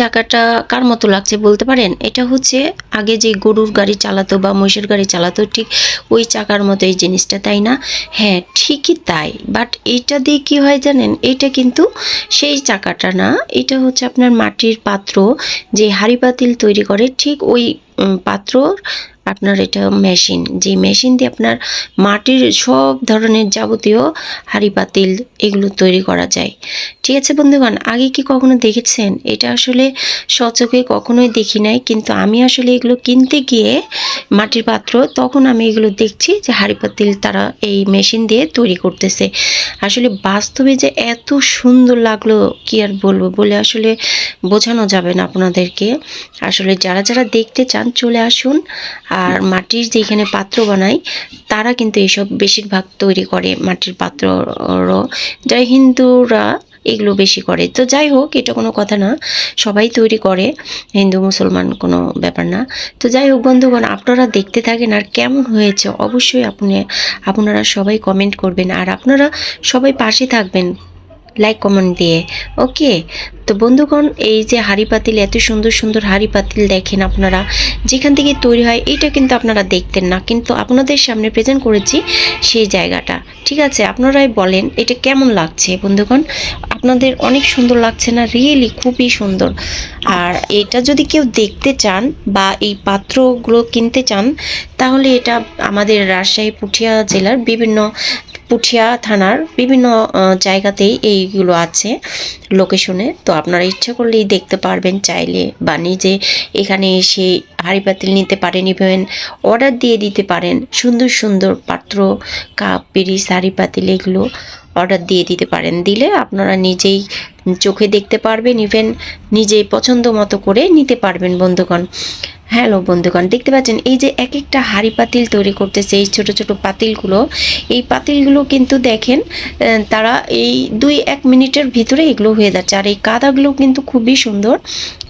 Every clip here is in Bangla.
চাকাটা কার মতো লাগছে বলতে পারেন? এটা হচ্ছে আগে যে গরুর গাড়ি চালাতো বা মহিষের গাড়ি চালাতো ঠিক ওই চাকার মতো এই জিনিসটা তাই না? হ্যাঁ ঠিকই তাই। বাট এইটা দিয়ে কি হয় জানেন? এটা কিন্তু সেই চাকাটা না এটা হচ্ছে আপনার মাটির পাত্র যে হাড়ি পাতিল তৈরি করে ঠিক ওই উম, পাত্রর আপনার এটা মেশিন যে মেশিন দিয়ে আপনার মাটির সব ধরনের যাবতীয় হাঁড়ি, পাতিল এগুলো তৈরি করা যায়। ঠিক আছে বন্ধুগণ, আগে কি কখনো দেখেছেন? এটা আসলে সচকে কখনোই দেখি নাই, কিন্তু আমি আসলে এগুলো কিনতে গিয়ে মাটির পাত্র, তখন আমি এগুলো দেখছি যে হাঁড়ি, পাতিল তারা এই মেশিন দিয়ে তৈরি করতেছে। আসলে বাস্তবে যে এত সুন্দর লাগল, কি আর বলব? বলে আসলে বোঝানো যাবে না আপনাদেরকে। আসলে যারা যারা দেখতে চান, চলে আসুন। আর মাটির যেখানে পাত্র বানায় তারা কিন্তু এসব বেশিরভাগ তৈরি করে মাটির পাত্র যারা হিন্দুরা এগুলো বেশি করে। তো যাই হোক, এটা কোনো কথা না, সবাই তৈরি করে, হিন্দু, মুসলমান কোনো ব্যাপার না। তো যাই হোক বন্ধুগণ, আপনারা দেখতে থাকেন আর কেমন হয়েছে, অবশ্যই আপনি, আপনারা সবাই কমেন্ট করবেন। আর আপনারা সবাই পাশে থাকবেন। লাইক কমেন্ট দিয়ে। ওকে তো বন্ধুগণ, এই যে হাড়ি পাতিল, এত সুন্দর সুন্দর হাঁড়ি পাতিল দেখেন আপনারা। যেখান থেকে তৈরি হয়, এটা কিন্তু আপনারা দেখতেন না। কিন্তু আপনাদের সামনে প্রেজেন্ট করেছি সেই জায়গাটা। ঠিক আছে, আপনারাই বলেন, এটা কেমন লাগছে বন্ধুগণ? আপনাদের অনেক সুন্দর লাগছে না? রিয়েলি খুবই সুন্দর। আর এটা যদি কেউ দেখতে চান বা এই পাত্রগুলো কিনতে চান, তাহলে এটা আমাদের রাজশাহী, পুঠিয়া জেলার বিভিন্ন পুঠিয়া থানার বিভিন্ন জায়গাতেই এইগুলো আছে লোকেশনে। তো আপনারা ইচ্ছা করলেই দেখতে পারবেন চাইলে বা নিজে এখানে এসে হাঁড়ি পাতিল নিতে পারেন ইভেন অর্ডার দিয়ে দিতে পারেন। সুন্দর সুন্দর পাত্র, কাপ পিরিস হাঁড়ি পাতিল এগুলো অর্ডার দিয়ে দিতে পারেন। দিলে আপনারা নিজেই চোখে দেখতে পারবেন ইভেন নিজেই পছন্দ মতো করে নিতে পারবেন বন্ধুগণ। হ্যালো বন্ধুগণ, দেখতে পাচ্ছেন, এই যে এক একটা হাঁড়ি পাতিল তৈরি করতেছে, এই ছোট ছোট পাতিলগুলো। এই পাতিলগুলো কিন্তু দেখেন তারা এই দুই এক মিনিটের ভিতরে এগুলো হয়ে যাচ্ছে। আর এই কাদাগুলো কিন্তু খুবই সুন্দর।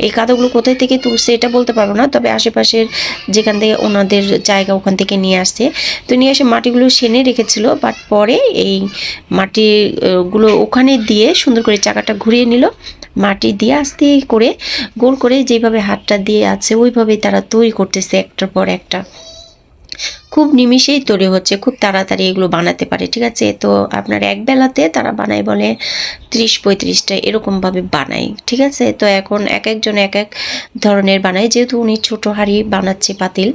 এই কাদাগুলো কোথায় থেকে তুলছে এটা বলতে পারব না, তবে আশেপাশের যেখান থেকে ওনাদের জায়গা ওখান থেকে নিয়ে আসছে। তো নিয়ে এসে মাটিগুলো সেনে রেখেছিল, বাট পরে এই মাটিগুলো ওখানে দিয়ে সুন্দর করে চাকাটা ঘুরিয়ে নিল। মাটি দিয়ে আস্তে করে গোল করে যেভাবে হাতটা দিয়ে আছে, ওইভাবেই তারা তৈরি করতেছে একটার পর একটা। খুব নিমিষেই তৈরি হচ্ছে, খুব তাড়াতাড়ি এগুলো বানাতে পারে, ঠিক আছে? তো আপনার এক বেলাতে তারা বানায় বলে ত্রিশ পঁয়ত্রিশটা, এরকমভাবে বানায়, ঠিক আছে? তো এখন এক একজন এক এক ধরনের বানায়, যেহেতু উনি ছোটো হাঁড়ি বানাচ্ছে পাতিল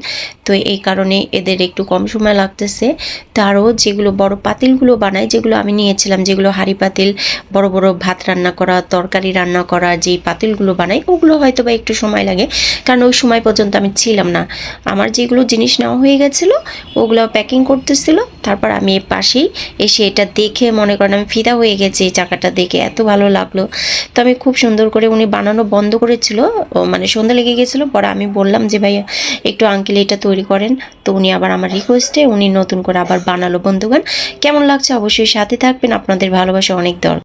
তো এই কারণে এদের একটু কম সময় লাগতেছে। তারও যেগুলো বড় পাতিলগুলো বানায় যেগুলো আমি নিয়েছিলাম, যেগুলো হাঁড়ি পাতিল, বড় বড় ভাত রান্না করা, তরকারি রান্না করা, যেই পাতিলগুলো বানাই, ওগুলো হয়তো বা একটু সময় লাগে। কারণ ওই সময় পর্যন্ত আমি ছিলাম না। আমার যেগুলো জিনিস নেওয়া হয়ে গেছিল, ওগুলো প্যাকিং করতেছিল। তারপর আমি এর পাশেই এসে এটা দেখে মনে করেন আমি ফিদা হয়ে গেছি এই চাকাটা দেখে, এত ভালো লাগল। তো আমি খুব সুন্দর করে উনি বানানো বন্ধ করেছিল। মানে সন্ধ্যা লেগে গেছিল, পরে আমি বললাম যে, ভাইয়া, একটু আঙ্কেল এটা তৈরি করেন। তো উনি আবার আমার রিকোয়েস্টে উনি নতুন করে আবার বানালো। বন্ধুগান কেমন লাগছে? অবশ্যই সাথে থাকবেন। আপনাদের ভালোবাসা অনেক দরকার।